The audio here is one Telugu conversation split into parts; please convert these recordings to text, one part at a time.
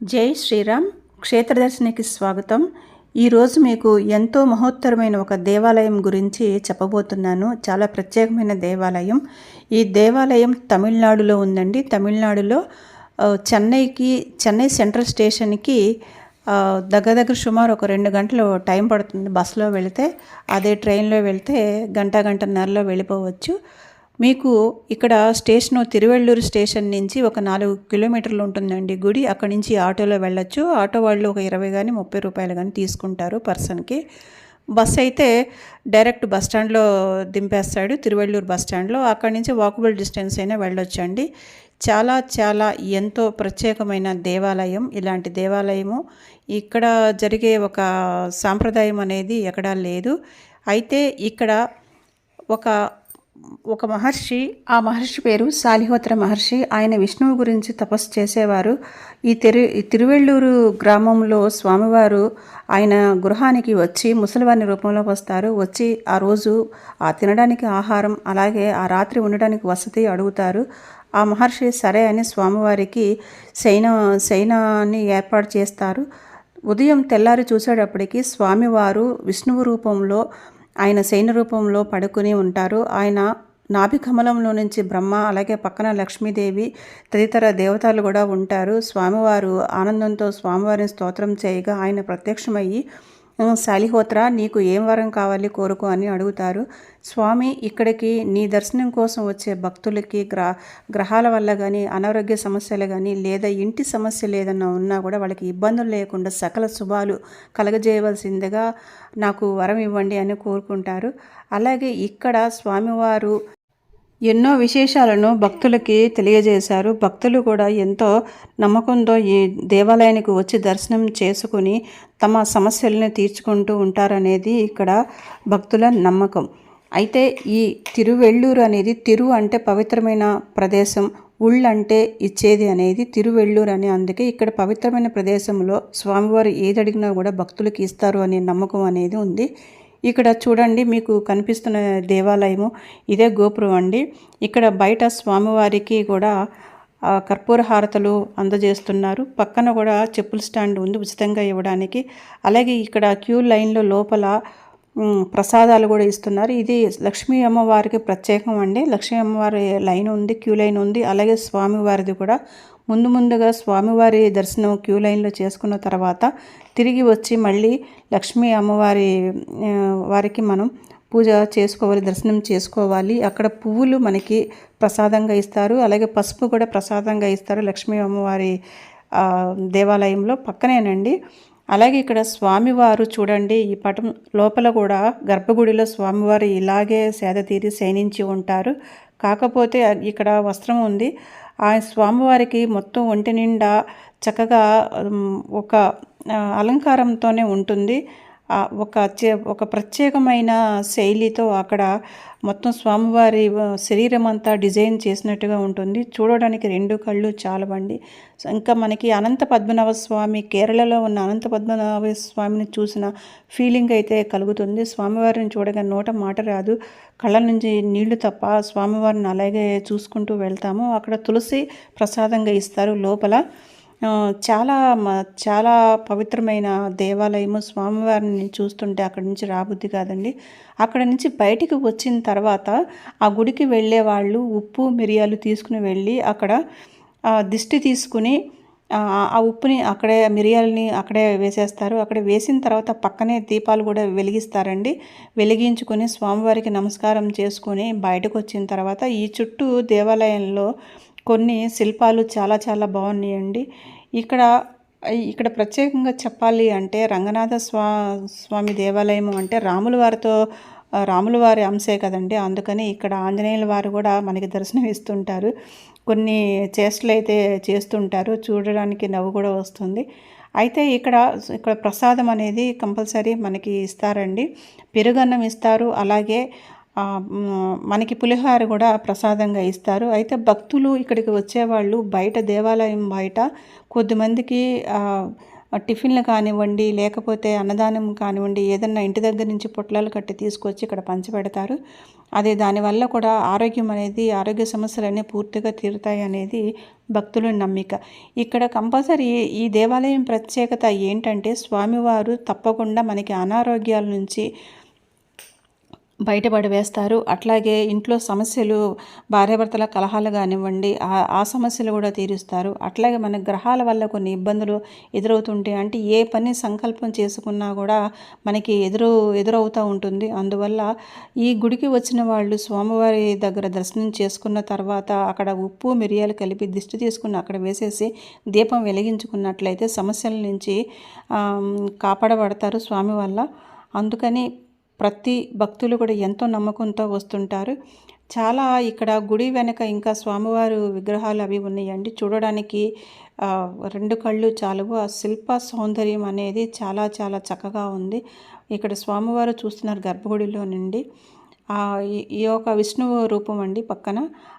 జై శ్రీరామ్. క్షేత్రదర్శనికి స్వాగతం. ఈరోజు మీకు ఎంతో మహోత్తరమైన ఒక దేవాలయం గురించి చెప్పబోతున్నాను. చాలా ప్రత్యేకమైన దేవాలయం. ఈ దేవాలయం తమిళనాడులో ఉందండి. తమిళనాడులో చెన్నైకి చెన్నై సెంట్రల్ స్టేషన్కి దగ్గర దగ్గర సుమారు ఒక రెండు గంటలు టైం పడుతుంది బస్సులో వెళితే. అదే ట్రైన్లో వెళ్తే గంట గంటన్నరలో వెళ్ళిపోవచ్చు. మీకు ఇక్కడ స్టేషన్ తిరువెళ్ళూరు స్టేషన్ నుంచి ఒక నాలుగు కిలోమీటర్లు ఉంటుందండి. గుడి అక్కడి నుంచి ఆటోలో వెళ్ళొచ్చు. ఆటో వాళ్ళు ఒక ఇరవై కానీ ముప్పై రూపాయలు కానీ తీసుకుంటారు పర్సన్కి. బస్ అయితే డైరెక్ట్ బస్ స్టాండ్లో దింపేస్తాడు తిరువెళ్ళూరు బస్ స్టాండ్లో. అక్కడి నుంచి వాకబుల్ డిస్టెన్స్ అయినా వెళ్ళొచ్చండి. చాలా చాలా ఎంతో ప్రత్యేకమైన దేవాలయం. ఇలాంటి దేవాలయము ఇక్కడ జరిగే ఒక సాంప్రదాయం అనేది ఎక్కడా లేదు. అయితే ఇక్కడ ఒక ఒక మహర్షి ఆ మహర్షి పేరు సాలిహోత్ర మహర్షి. ఆయన విష్ణువు గురించి తపస్సు చేసేవారు. ఈ తిరు ఈ తిరువెళ్ళూరు గ్రామంలో స్వామివారు ఆయన గృహానికి వచ్చి ముసలివారిని రూపంలో వస్తారు. వచ్చి ఆ రోజు ఆ తినడానికి ఆహారం అలాగే ఆ రాత్రి ఉండడానికి వసతి అడుగుతారు. ఆ మహర్షి సరే అని స్వామివారికి శయన శయనాన్ని ఏర్పాటు చేస్తారు. ఉదయం తెల్లారి చూసేటప్పటికి స్వామివారు విష్ణువు రూపంలో ఆయన శయన రూపంలో పడుకుని ఉంటారు. ఆయన నాభి కమలంలో నుంచి బ్రహ్మ అలాగే పక్కన లక్ష్మీదేవి తదితర దేవతలు కూడా ఉంటారు. స్వామివారు ఆనందంతో స్వామివారిని స్తోత్రం చేయగా ఆయన ప్రత్యక్షమయ్యి శాలిహోత్ర నీకు ఏం వరం కావాలి కోరుకో అని అడుగుతారు. స్వామి ఇక్కడికి నీ దర్శనం కోసం వచ్చే భక్తులకి గ్రహ గ్రహాల వల్ల కానీ అనారోగ్య సమస్యలు కానీ లేదా ఇంటి సమస్యలు లేదన్నా ఉన్నా కూడా వాళ్ళకి ఇబ్బందులు లేకుండా సకల శుభాలు కలగజేయవలసిందిగా నాకు వరం ఇవ్వండి అని కోరుకుంటారు. అలాగే ఇక్కడ స్వామివారు ఎన్నో విశేషాలను భక్తులకి తెలియజేశారు. భక్తులు కూడా ఎంతో నమ్మకంతో ఈ దేవాలయానికి వచ్చి దర్శనం చేసుకుని తమ సమస్యలను తీర్చుకుంటూ ఉంటారనేది ఇక్కడ భక్తుల నమ్మకం. అయితే ఈ తిరువెళ్ళూరు అనేది తిరు అంటే పవిత్రమైన ప్రదేశం ఉళ్ళు అంటే ఇచ్చేది అనేది తిరువెళ్ళూరు అని. అందుకే ఇక్కడ పవిత్రమైన ప్రదేశంలో స్వామివారు ఏది అడిగినా కూడా భక్తులకి ఇస్తారు అనే నమ్మకం అనేది ఉంది. ఇక్కడ చూడండి మీకు కనిపిస్తున్న దేవాలయము ఇదే గోపురం అండి. ఇక్కడ బయట స్వామివారికి కూడా కర్పూర హారతలు అందజేస్తున్నారు. పక్కన కూడా చెప్పుల స్టాండ్ ఉంది ఉచితంగా ఇవ్వడానికి. అలాగే ఇక్కడ క్యూ లైన్లో లోపల ప్రసాదాలు కూడా ఇస్తున్నారు. ఇది లక్ష్మీ అమ్మవారికి ప్రత్యేకం అండి. లక్ష్మీ అమ్మవారి లైన్ ఉంది క్యూ లైన్ ఉంది. అలాగే స్వామివారిది కూడా ముందు ముందుగా స్వామివారి దర్శనం క్యూ లైన్లో చేసుకున్న తర్వాత తిరిగి వచ్చి మళ్ళీ లక్ష్మీ అమ్మవారి వారికి మనం పూజ చేసుకోవాలి దర్శనం చేసుకోవాలి. అక్కడ పువ్వులు మనకి ప్రసాదంగా ఇస్తారు. అలాగే పసుపు కూడా ప్రసాదంగా ఇస్తారు లక్ష్మీ అమ్మవారి దేవాలయంలో పక్కనేనండి. అలాగే ఇక్కడ స్వామివారు చూడండి ఈ పటం లోపల కూడా గర్భగుడిలో స్వామివారు ఇలాగే సేద తీరి శయనించి ఉంటారు. కాకపోతే ఇక్కడ వస్త్రం ఉంది. ఆ స్వామివారికి మొత్తం ఒంటి నిండా చక్కగా ఒక అలంకారంతోనే ఉంటుంది. ఒక చే- ఒక ప్రత్యేకమైన శైలితో అక్కడ మొత్తం స్వామివారి శరీరం అంతా డిజైన్ చేసినట్టుగా ఉంటుంది. చూడడానికి రెండు కళ్ళు చాలవండి. ఇంకా మనకి అనంత పద్మనాభ స్వామి కేరళలో ఉన్న అనంత పద్మనాభ స్వామిని చూసిన ఫీలింగ్ అయితే కలుగుతుంది. స్వామివారిని చూడగా నోట మాట రాదు. కళ్ళ నుంచి నీళ్ళు తప్ప స్వామివారిని అలాగే చూసుకుంటూ వెళ్తాము. అక్కడ తులసి ప్రసాదంగా ఇస్తారు లోపల. చాలా మ- చాలా పవిత్రమైన దేవాలయము స్వామివారిని చూస్తుంటే అక్కడి నుంచి రాబుద్ది కాదండి. అక్కడ నుంచి బయటికి వచ్చిన తర్వాత ఆ గుడికి వెళ్ళే వాళ్ళు ఉప్పు మిరియాలు తీసుకుని వెళ్ళి అక్కడ దిష్టి తీసుకుని ఆ ఆ ఉప్పుని అక్కడే మిరియాలని అక్కడే వేసేస్తారు. అక్కడ వేసిన తర్వాత పక్కనే దీపాలు కూడా వెలిగిస్తారండి. వెలిగించుకొని స్వామివారికి నమస్కారం చేసుకొని బయటకు వచ్చిన తర్వాత ఈ చుట్టూ దేవాలయంలో కొన్ని శిల్పాలు చాలా చాలా బాగున్నాయండి. ఇక్కడ ఇక్కడ ప్రత్యేకంగా చెప్పాలి అంటే రంగనాథ స్వా స్వామి దేవాలయం అంటే రాముల వారితో రాముల వారి అంశే కదండి. అందుకని ఇక్కడ ఆంజనేయుల వారు కూడా మనకి దర్శనం ఇస్తుంటారు కొన్ని చేష్టలు అయితే చేస్తుంటారు. చూడడానికి నవ్వు కూడా వస్తుంది. అయితే ఇక్కడ ఇక్కడ ప్రసాదం అనేది కంపల్సరీ మనకి ఇస్తారండి. పెరుగన్నం ఇస్తారు. అలాగే మనకి పులిహోర కూడా ప్రసాదంగా ఇస్తారు. అయితే భక్తులు ఇక్కడికి వచ్చేవాళ్ళు బయట దేవాలయం బయట కొద్దిమందికి టిఫిన్లు కానివ్వండి లేకపోతే అన్నదానం కానివ్వండి ఏదన్నా ఇంటి దగ్గర నుంచి పొట్లాలు కట్టి తీసుకొచ్చి ఇక్కడ పంచిపెడతారు. అదే దానివల్ల కూడా ఆరోగ్యం అనేది ఆరోగ్య సమస్యలన్నీ పూర్తిగా తీరుతాయి అనేది భక్తుల నమ్మిక. ఇక్కడ కంపల్సరీ ఈ దేవాలయం ప్రత్యేకత ఏంటంటే స్వామివారు తప్పకుండా మనకి అనారోగ్యాల నుంచి బయటపడి వేస్తారు. అట్లాగే ఇంట్లో సమస్యలు భార్యాభర్తల కలహాలు కానివ్వండి ఆ సమస్యలు కూడా తీరుస్తారు. అట్లాగే మన గ్రహాల వల్ల కొన్ని ఇబ్బందులు ఎదురవుతుంటే అంటే ఏ పని సంకల్పం చేసుకున్నా కూడా మనకి ఎదురు ఎదురవుతూ ఉంటుంది. అందువల్ల ఈ గుడికి వచ్చిన వాళ్ళు స్వామివారి దగ్గర దర్శనం చేసుకున్న తర్వాత అక్కడ ఉప్పు మిరియాలు కలిపి దిష్టి తీసుకుని అక్కడ వేసేసి దీపం వెలిగించుకున్నట్లయితే సమస్యల నుంచి కాపాడబడతారు స్వామి వల్ల. అందుకని ప్రతి భక్తులు కూడా ఎంతో నమ్మకంతో వస్తుంటారు. చాలా ఇక్కడ గుడి వెనక ఇంకా స్వామివారు విగ్రహాలు అవి ఉన్నాయండి. చూడడానికి రెండు కళ్ళు చాలవు. ఆ శిల్ప సౌందర్యం అనేది చాలా చాలా చక్కగా ఉంది. ఇక్కడ స్వామివారు చూస్తున్నారు గర్భగుడిలో నుండి. ఈ యొక్క విష్ణువు రూపం అండి పక్కన.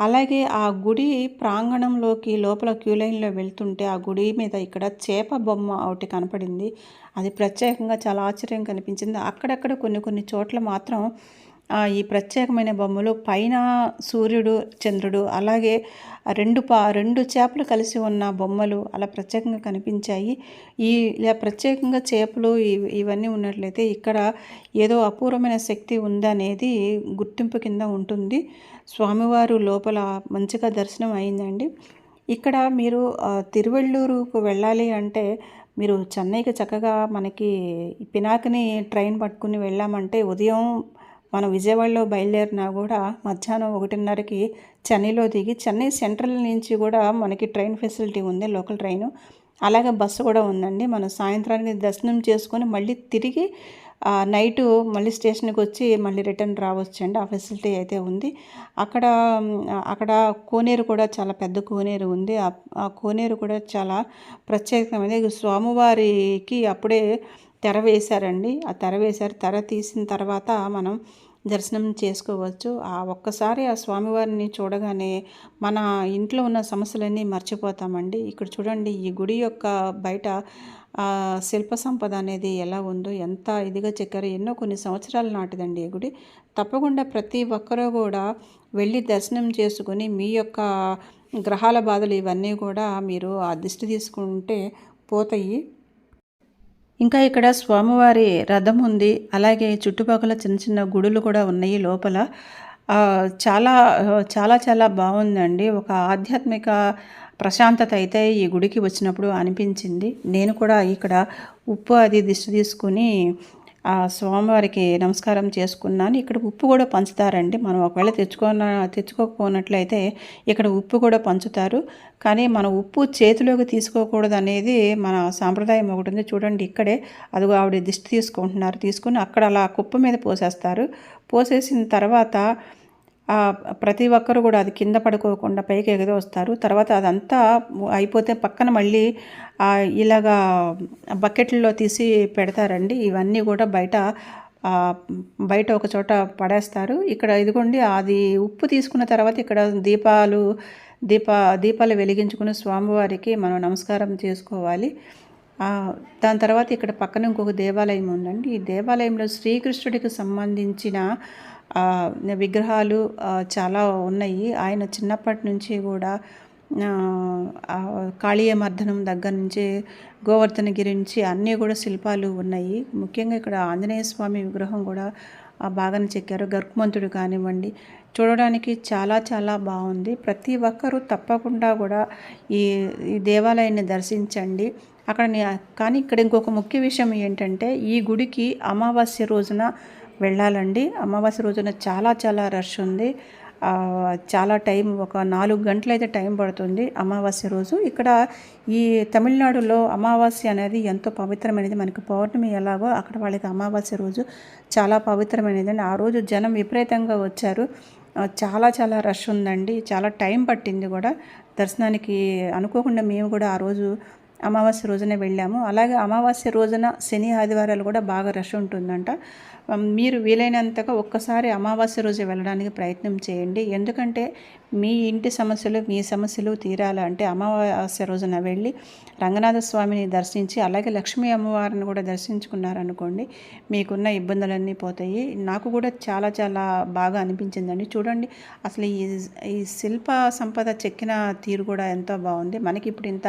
అలాగే ఆ గుడి ప్రాంగణంలోకి లోపల క్యూ లైన్లో వెళ్తుంటే ఆ గుడి మీద ఇక్కడ చేప బొమ్మ ఒకటి కనపడింది. అది ప్రత్యేకంగా చాలా ఆశ్చర్యం కనిపించింది. అక్కడక్కడ కొన్ని కొన్ని చోట్ల మాత్రం ఈ ప్రత్యేకమైన బొమ్మలు పైన సూర్యుడు చంద్రుడు అలాగే రెండు పా రెండు చేపలు కలిసి ఉన్న బొమ్మలు అలా ప్రత్యేకంగా కనిపించాయి. ఈ ఇలా ప్రత్యేకంగా చేపలు ఇవన్నీ ఉన్నట్లయితే ఇక్కడ ఏదో అపూర్వమైన శక్తి ఉందనేది గుర్తింపు కింద ఉంటుంది. స్వామివారు లోపల మంచిగా దర్శనం అయిందండి. ఇక్కడ మీరు తిరువెళ్ళూరుకు వెళ్ళాలి అంటే మీరు చెన్నైకి చక్కగా మనకి పినాకిని ట్రైన్ పట్టుకుని వెళ్ళామంటే ఉదయం మనం విజయవాడలో బయలుదేరినా కూడా మధ్యాహ్నం ఒకటిన్నరకి చెన్నైలో దిగి చెన్నై సెంట్రల్ నుంచి కూడా మనకి ట్రైన్ ఫెసిలిటీ ఉంది లోకల్ ట్రైను. అలాగే బస్సు కూడా ఉందండి. మనం సాయంత్రానికి దర్శనం చేసుకొని మళ్ళీ తిరిగి నైటు మళ్ళీ స్టేషన్కి వచ్చి మళ్ళీ రిటర్న్ రావచ్చు అండి ఆ ఫెసిలిటీ అయితే ఉంది. అక్కడ అక్కడ కోనేరు కూడా చాలా పెద్ద కోనేరు ఉంది. ఆ కోనేరు కూడా చాలా ప్రత్యేకమైనది. స్వామివారికి అప్పుడే తెర వేశారండి. ఆ తెర వేశారు. తెర తీసిన తర్వాత మనం దర్శనం చేసుకోవచ్చు. ఆ ఒక్కసారి ఆ స్వామివారిని చూడగానే మన ఇంట్లో ఉన్న సమస్యలన్నీ మర్చిపోతామండి. ఇక్కడ చూడండి ఈ గుడి యొక్క బయట శిల్ప సంపద అనేది ఎలా ఉందో ఎంత ఇదిగా చెక్కారో ఎన్నో కొన్ని సంవత్సరాలు నాటిదండి ఈ గుడి. తప్పకుండా ప్రతి ఒక్కరూ కూడా వెళ్ళి దర్శనం చేసుకుని మీ యొక్క గ్రహాల బాధలు ఇవన్నీ కూడా మీరు ఆ దిష్టి తీసుకుంటే పోతాయి. ఇంకా ఇక్కడ స్వామివారి రథం ఉంది. అలాగే చుట్టుపక్కల చిన్న చిన్న గుడులు కూడా ఉన్నాయి లోపల. చాలా చాలా చాలా బాగుందండి. ఒక ఆధ్యాత్మిక ప్రశాంతత అయితే ఈ గుడికి వచ్చినప్పుడు అనిపించింది. నేను కూడా ఇక్కడ ఉప్పు అది దిష్టి తీసుకుని ఆ స్వామివారికి నమస్కారం చేసుకున్నాను. ఇక్కడ ఉప్పు కూడా పంచుతారండి. మనం ఒకవేళ తెచ్చుకున్న తెచ్చుకోకపోయినట్లయితే ఇక్కడ ఉప్పు కూడా పంచుతారు. కానీ మన ఉప్పు చేతిలోకి తీసుకోకూడదు అనేది మన సాంప్రదాయం ఒకటి ఉంది. చూడండి ఇక్కడే అదిగో ఆవిడ దిష్టి తీసుకుంటున్నారు. తీసుకుని అక్కడ అలా కుప్ప మీద పోసేస్తారు. పోసేసిన తర్వాత ప్రతి ఒక్కరు కూడా అది కింద పడుకోకుండా పైకి ఎగదో వస్తారు. తర్వాత అదంతా అయిపోతే పక్కన మళ్ళీ ఇలాగా బకెట్లలో తీసి పెడతారండి. ఇవన్నీ కూడా బయట బయట ఒక చోట పడేస్తారు. ఇక్కడ ఇదిగోండి అది ఉప్పు తీసుకున్న తర్వాత ఇక్కడ దీపాలు దీప దీపాలు వెలిగించుకుని స్వామివారికి మనం నమస్కారం చేసుకోవాలి. దాని తర్వాత ఇక్కడ పక్కన ఇంకొక దేవాలయం ఉందండి. ఈ దేవాలయంలో శ్రీకృష్ణుడికి సంబంధించిన విగ్రహాలు చాలా ఉన్నాయి. ఆయన చిన్నప్పటి నుంచి కూడా కాళీయ మర్దనం దగ్గర నుంచి గోవర్ధనగిరి నుంచి అన్నీ కూడా శిల్పాలు ఉన్నాయి. ముఖ్యంగా ఇక్కడ ఆంజనేయ స్వామి విగ్రహం కూడా బాగానే చెక్కారు. గర్భమంతుడు కానివ్వండి. చూడడానికి చాలా చాలా బాగుంది. ప్రతి ఒక్కరూ తప్పకుండా కూడా ఈ ఈ దేవాలయాన్ని దర్శించండి. అక్కడ కానీ ఇక్కడ ఇంకొక ముఖ్య విషయం ఏంటంటే ఈ గుడికి అమావాస్య రోజున వెళ్ళాలండి. అమావాస్య రోజున చాలా చాలా రష్ ఉంది. చాలా టైం ఒక నాలుగు గంటలు అయితే టైం పడుతుంది అమావాస్య రోజు. ఇక్కడ ఈ తమిళనాడులో అమావాస్య అనేది ఎంతో పవిత్రమైనది. మనకి పౌర్ణమి ఎలాగో అక్కడ వాళ్ళకి అమావాస్య రోజు చాలా పవిత్రమైనది అండి. ఆ రోజు జనం విపరీతంగా వచ్చారు. చాలా చాలా రష్ ఉందండి. చాలా టైం పట్టింది కూడా. దర్శనానికి అనుకోకుండా మేము కూడా ఆ రోజు అమావాస్య రోజునే వెళ్ళాము. అలాగే అమావాస్య రోజున శని ఆదివారాలు కూడా బాగా రష్ ఉంటుందంట. మీరు వీలైనంతగా ఒక్కసారి అమావాస్య రోజు వెళ్ళడానికి ప్రయత్నం చేయండి. ఎందుకంటే మీ ఇంటి సమస్యలు మీ సమస్యలు తీరాలంటే అమావాస్య రోజున వెళ్ళి రంగనాథ స్వామిని దర్శించి అలాగే లక్ష్మీ అమ్మవారిని కూడా దర్శించుకున్నారనుకోండి మీకున్న ఇబ్బందులన్నీ పోతాయి. నాకు కూడా చాలా చాలా బాగా అనిపించిందండి. చూడండి అసలు ఈ ఈ శిల్ప సంపద చెక్కిన తీరు కూడా ఎంతో బాగుంది. మనకి ఇప్పుడు ఇంత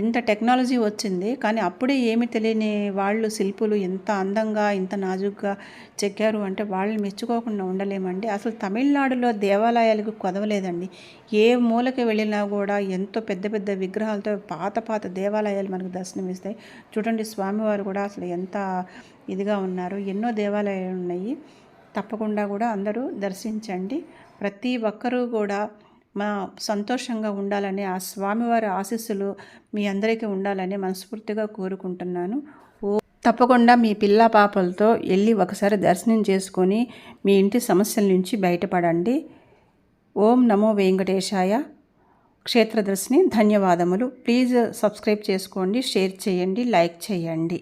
ఇంత టెక్నాలజీ వచ్చింది కానీ అప్పుడే ఏమి తెలియని వాళ్ళు శిల్పులు ఇంత అందంగా ఇంత నాజుగ్గా చెక్కారు అంటే వాళ్ళని మెచ్చుకోకుండా ఉండలేమండి. అసలు తమిళనాడులో దేవాలయాలకు కొదవలేదండి ఏ మూలకి వెళ్ళినా కూడా ఎంతో పెద్ద పెద్ద విగ్రహాలతో పాత పాత దేవాలయాలు మనకు దర్శనమిస్తాయి. చూడండి స్వామివారు కూడా అసలు ఎంత ఇదిగా ఉన్నారు. ఎన్నో దేవాలయాలు ఉన్నాయి. తప్పకుండా కూడా అందరూ దర్శించండి. ప్రతి ఒక్కరూ కూడా మా సంతోషంగా ఉండాలని ఆ స్వామివారి ఆశీస్సులు మీ అందరికీ ఉండాలని మనస్ఫూర్తిగా కోరుకుంటున్నాను. ఓ తప్పకుండా మీ పిల్ల పాపలతో వెళ్ళి ఒకసారి దర్శనం చేసుకొని మీ ఇంటి సమస్యల నుంచి బయటపడండి. ఓం నమో వెంకటేశాయ క్షేత్రదర్శిని ధన్యవాదములు. ప్లీజ్ సబ్స్క్రైబ్ చేసుకోండి షేర్ చేయండి లైక్ చేయండి.